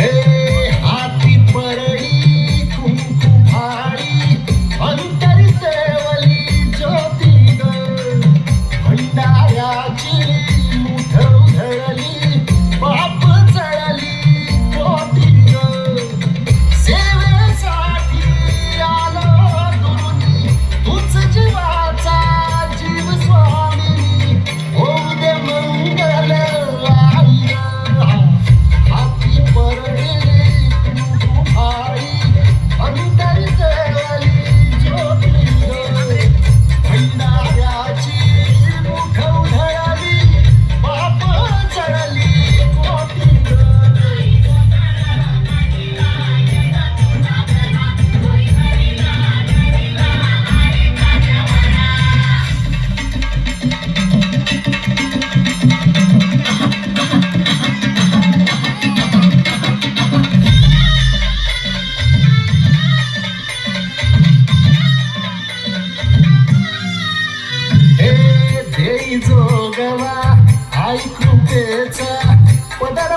Hey. घेई जोगवा आई कृपेचा पदर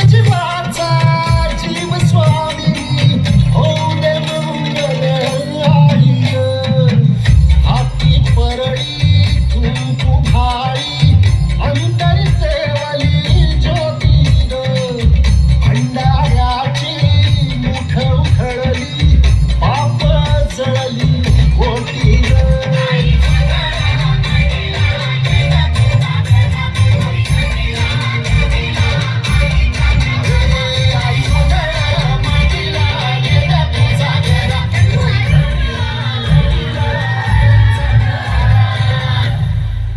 such a long time.